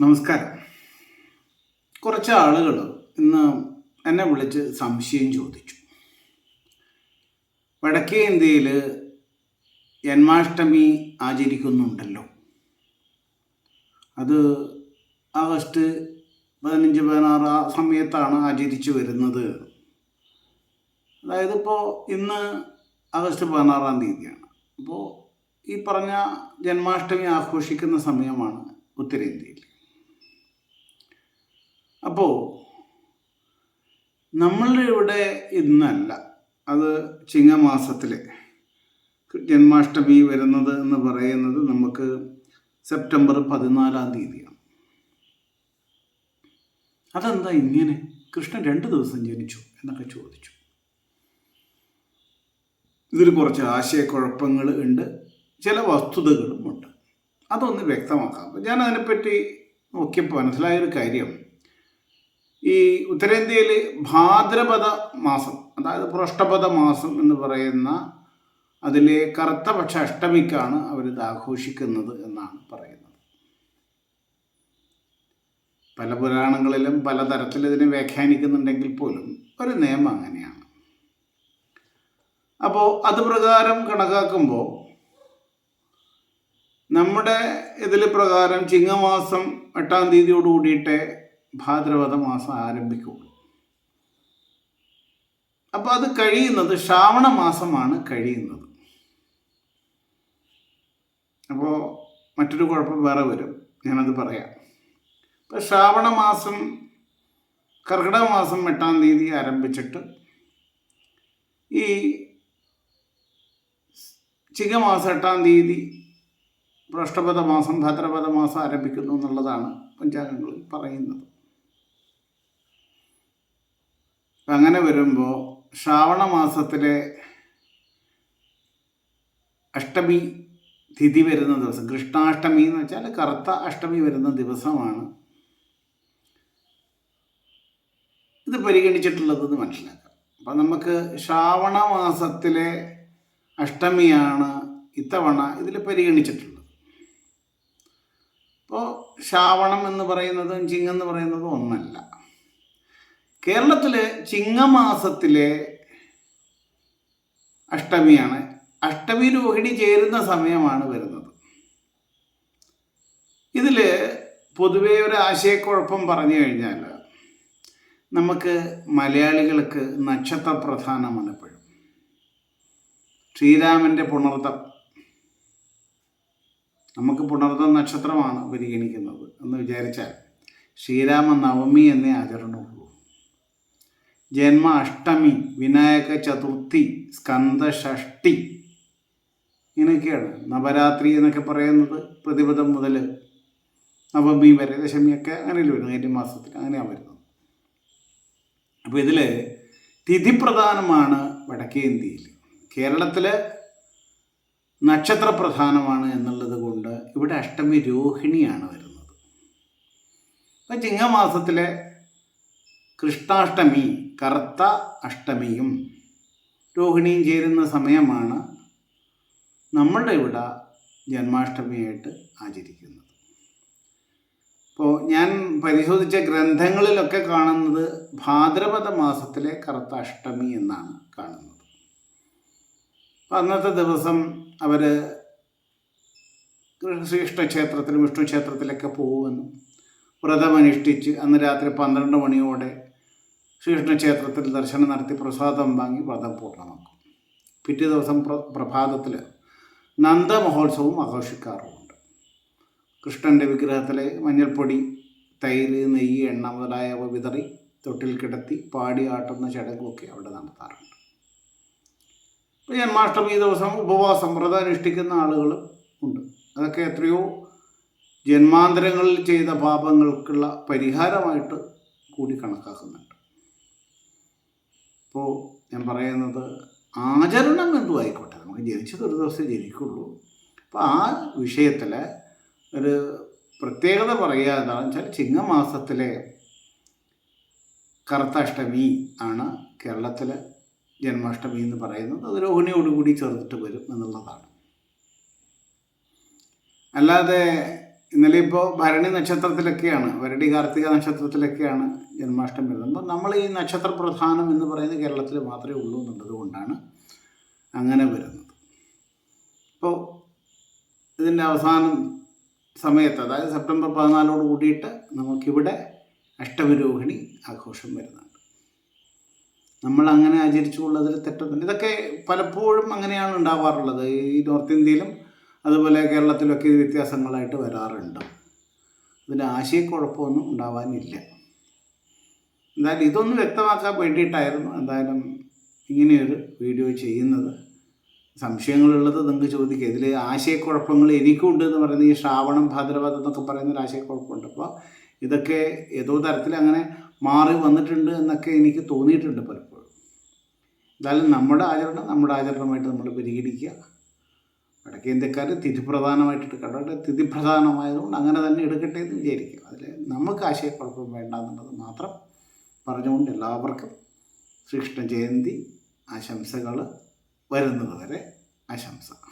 നമസ്കാരം. കുറച്ച് ആളുകൾ ഇന്ന് എന്നെ വിളിച്ച് സംശയം ചോദിച്ചു. വടക്കേ ഇന്ത്യയിൽ ജന്മാഷ്ടമി ആചരിക്കുന്നുണ്ടല്ലോ. അത് ആഗസ്റ്റ് പതിനഞ്ച് പതിനാറ് ആ സമയത്താണ് ആചരിച്ചു വരുന്നത്. അതായത് ഇപ്പോൾ ഇന്ന് ആഗസ്റ്റ് പതിനാറാം തീയതിയാണ്. അപ്പോൾ ഈ പറഞ്ഞ ജന്മാഷ്ടമി ആഘോഷിക്കുന്ന സമയമാണ് ഉത്തരേന്ത്യയിൽ അപ്പോൾ നമ്മളുടെ ഇവിടെ ഇന്നല്ല. അത് ചിങ്ങമാസത്തിലെ. ജന്മാഷ്ടമി വരുന്നത് എന്ന് പറയുന്നത് നമുക്ക് സെപ്റ്റംബർ പതിനാലാം തീയതിയാണ്. അതെന്താ ഇങ്ങനെ? കൃഷ്ണൻ രണ്ട് ദിവസം ജനിച്ചു എന്നൊക്കെ ചോദിച്ചു. ഇതിൽ കുറച്ച് ആശയക്കുഴപ്പങ്ങൾ ഉണ്ട്. ചില വസ്തുതകളും ഉണ്ട്. അതൊന്ന് വ്യക്തമാക്കാം. ഞാൻ അതിനെപ്പറ്റി നോക്കിയപ്പോൾ മനസ്സിലായൊരു കാര്യം. ഈ ഉത്തരേന്ത്യയിൽ ഭാദ്രപദ മാസം അതായത് പുഷ്ടപദ മാസം എന്ന് പറയുന്ന അതിലെ കറുത്ത പക്ഷ അഷ്ടമിക്കാണ് അവരിത് ആഘോഷിക്കുന്നത് എന്നാണ് പറയുന്നത്. പല പുരാണങ്ങളിലും പലതരത്തിൽ ഇതിനെ വ്യാഖ്യാനിക്കുന്നുണ്ടെങ്കിൽ പോലും ഒരു നിയമം അങ്ങനെയാണ്. അപ്പോൾ അത് പ്രകാരം കണക്കാക്കുമ്പോൾ നമ്മുടെ ഇതിൽ പ്രകാരം ചിങ്ങമാസം എട്ടാം തീയതിയോട് കൂടിയിട്ടേ ഭാദ്രപദ മാസം ആരംഭിക്കുള്ളൂ അപ്പോൾ അത് കഴിയുന്നത് ശ്രാവണ മാസമാണ് കഴിയുന്നത്. അപ്പോൾ മറ്റൊരു കുഴപ്പം വേറെ വരും. ഞാനത് പറയാം. ഇപ്പം ശ്രാവണ മാസം കർക്കിടക മാസം എട്ടാം തീയതി ആരംഭിച്ചിട്ട് ഈ ചിങ്ങമാസം എട്ടാം തീയതി പൃഷ്ഠപദ മാസം ഭദ്രപദ മാസം ആരംഭിക്കുന്നു എന്നുള്ളതാണ് പഞ്ചാംഗങ്ങളിൽ പറയുന്നത്. അപ്പം അങ്ങനെ വരുമ്പോൾ ശ്രാവണ മാസത്തിലെ അഷ്ടമി തിഥി വരുന്ന ദിവസം കൃഷ്ണാഷ്ടമി എന്ന് വെച്ചാൽ കറുത്ത അഷ്ടമി വരുന്ന ദിവസമാണ്. ഇത് പരിഗണിച്ചിട്ടുള്ളതെന്ന് മനസ്സിലാക്കാം. അപ്പം നമുക്ക് ശ്രാവണ മാസത്തിലെ അഷ്ടമിയാണ് ഇത്തവണ ഇതിൽ പരിഗണിച്ചിട്ടുള്ളത്. അപ്പോൾ ശ്രാവണം എന്ന് പറയുന്നതും ചിങ്ങെന്ന് പറയുന്നതും ഒന്നല്ല. കേരളത്തിലെ ചിങ്ങമാസത്തിലെ അഷ്ടമിയാണ്. അഷ്ടമി രോഹിണി ചേരുന്ന സമയമാണ് വരുന്നത്. ഇതിൽ പൊതുവെ ഒരു ആശയക്കുഴപ്പം പറഞ്ഞു കഴിഞ്ഞാൽ നമുക്ക് മലയാളികൾക്ക് നക്ഷത്ര പ്രധാനമാണ് എപ്പോഴും. ശ്രീരാമന്റെ പുണർത്തം നമുക്ക് പുണർത്തം നക്ഷത്രമാണ് പരിഗണിക്കുന്നത് എന്ന് വിചാരിച്ചാൽ ശ്രീരാമ നവമി എന്നേ ആചരണമുള്ളൂ. ജന്മ അഷ്ടമി വിനായക ചതുർത്ഥി സ്കന്ദഷഷ്ടി ഇങ്ങനെയൊക്കെയാണ് നവരാത്രി എന്നൊക്കെ പറയുന്നത് പ്രതിപദം മുതൽ നവമി വരെ ദശമിയൊക്കെ അങ്ങനെയല്ലേ വരുന്നത് ഏഴ് മാസത്തിൽ അങ്ങനെയാണ് വരുന്നത്. അപ്പോൾ ഇതിൽ തിഥി പ്രധാനമാണ് വടക്കേ ഇന്ത്യയിൽ കേരളത്തിൽ നക്ഷത്ര പ്രധാനമാണ് എന്നുള്ളത് കൊണ്ട് ഇവിടെ അഷ്ടമി രോഹിണിയാണ് വരുന്നത്. അപ്പോൾ ചിങ്ങമാസത്തിലെ കൃഷ്ണാഷ്ടമി കറുത്ത അഷ്ടമിയും. രോഹിണിയും ചേരുന്ന സമയമാണ് നമ്മളുടെ ഇവിടെ ജന്മാഷ്ടമിയായിട്ട് ആചരിക്കുന്നത്. അപ്പോൾ ഞാൻ പരിശോധിച്ച ഗ്രന്ഥങ്ങളിലൊക്കെ കാണുന്നത് ഭാദ്രപദ മാസത്തിലെ കറുത്ത അഷ്ടമി എന്നാണ് കാണുന്നത്. അപ്പം അന്നത്തെ ദിവസം അവർ ശ്രീകൃഷ്ണ ക്ഷേത്രത്തിലും വിഷ്ണു ക്ഷേത്രത്തിലൊക്കെ പോകുമെന്നും വ്രതമനുഷ്ഠിച്ച് അന്ന് രാത്രി പന്ത്രണ്ട് മണിയോടെ ശ്രീകൃഷ്ണ ക്ഷേത്രത്തിൽ ദർശനം നടത്തി പ്രസാദം വാങ്ങി വ്രതം പൂർണമാക്കും. പിറ്റേ ദിവസം പ്ര പ്രഭാതത്തിൽ നന്ദമഹോത്സവം ആഘോഷിക്കാറുമുണ്ട്. കൃഷ്ണന്റെ വിഗ്രഹത്തിലെ മഞ്ഞൾപ്പൊടി തൈര് നെയ്യ് എണ്ണ മുതലായവ വിതറി തൊട്ടിൽ കിടത്തി പാടി ആട്ടുന്ന ചടങ്ങുമൊക്കെ അവിടെ നടത്താറുണ്ട്. ഇപ്പോൾ ജന്മാഷ്ടമി ദിവസം ഉപവാസം വ്രതം അനുഷ്ഠിക്കുന്ന ആളുകളും ഉണ്ട്. അതൊക്കെ എത്രയോ ജന്മാന്തരങ്ങളിൽ ചെയ്ത പാപങ്ങൾക്കുള്ള പരിഹാരമായിട്ട് കൂടി കണക്കാക്കുന്നുണ്ട്. ഇപ്പോൾ ഞാൻ പറയുന്നത് ആചരണം എന്തും ആയിക്കോട്ടെ നമുക്ക് ജനിച്ചത് ഒരു ദിവസം ജനിക്കുള്ളൂ. അപ്പോൾ ആ വിഷയത്തിൽ ഒരു പ്രത്യേകത പറയുക എന്താണെന്ന് വെച്ചാൽ ചിങ്ങമാസത്തിലെ കറുത്താഷ്ടമി ആണ് കേരളത്തിലെ ജന്മാഷ്ടമി എന്ന് പറയുന്നത്. അത് രോഹിണിയോടുകൂടി ചേർത്തിട്ട് വരും എന്നുള്ളതാണ്. അല്ലാതെ ഇന്നലെ ഇപ്പോൾ ഭരണി നക്ഷത്രത്തിലൊക്കെയാണ് ഭരണി കാർത്തിക നക്ഷത്രത്തിലൊക്കെയാണ് ജന്മാഷ്ടമി വരുന്നത്. നമ്മൾ ഈ നക്ഷത്ര പ്രധാനം എന്ന് പറയുന്നത് കേരളത്തിൽ മാത്രമേ ഉള്ളൂ എന്നുള്ളത് കൊണ്ടാണ് അങ്ങനെ വരുന്നത്. അപ്പോൾ ഇതിന്റെ അവസാനം സമയത്ത് അതായത് സെപ്റ്റംബർ പതിനാലോട് കൂടിയിട്ട് നമുക്കിവിടെ അഷ്ടമരോഹിണി ആഘോഷം വരുന്നുണ്ട്. നമ്മൾ അങ്ങനെ ആചരിച്ചുകൊള്ളതിൽ തെറ്റൊന്നുമില്ല. ഇതൊക്കെ പലപ്പോഴും അങ്ങനെയാണ് ഉണ്ടാവാറുള്ളത്. ഈ നോർത്ത് ഇന്ത്യയിലും അതുപോലെ കേരളത്തിലൊക്കെ ഇത് വ്യത്യാസങ്ങളായിട്ട് വരാറുണ്ട്. ഇതിന് ആശയക്കുഴപ്പമൊന്നും ഉണ്ടാവാനില്ല. എന്തായാലും ഇതൊന്ന് വ്യക്തമാക്കാൻ വേണ്ടിയിട്ടായിരുന്നു എന്തായാലും ഇങ്ങനെയൊരു വീഡിയോ ചെയ്യുന്നത്. സംശയങ്ങളുള്ളത് നിങ്ങൾക്ക് ചോദിക്കുക ഇതിൽ ആശയക്കുഴപ്പങ്ങൾ എനിക്കുണ്ട് എന്ന് പറയുന്നത് ഈ ശ്രാവണം ഭാദ്രപദം എന്നൊക്കെ പറയുന്ന ഒരു ആശയക്കുഴപ്പമുണ്ട്. അപ്പോൾ ഇതൊക്കെ ഏതോ തരത്തിൽ അങ്ങനെ മാറി വന്നിട്ടുണ്ട് എന്നൊക്കെ എനിക്ക് തോന്നിയിട്ടുണ്ട് പലപ്പോഴും. എന്തായാലും നമ്മുടെ ആചരണം നമ്മുടെ ആചരണമായിട്ട് നമ്മൾ പരിഗണിക്കുക. വടക്കേ ഇന്ത്യക്കാർ തിഥിപ്രധാനമായിട്ട് തിഥി തിഥിപ്രധാനമായതുകൊണ്ട് അങ്ങനെ തന്നെ എടുക്കട്ടെ എന്ന് വിചാരിക്കും. അതിൽ നമുക്ക് ആശയക്കുഴപ്പം വേണ്ട എന്നുള്ളത് മാത്രം പറഞ്ഞുകൊണ്ട് എല്ലാവർക്കും ശ്രീകൃഷ്ണ ജയന്തി ആശംസകൾ വരുന്നത് വരെ ആശംസ.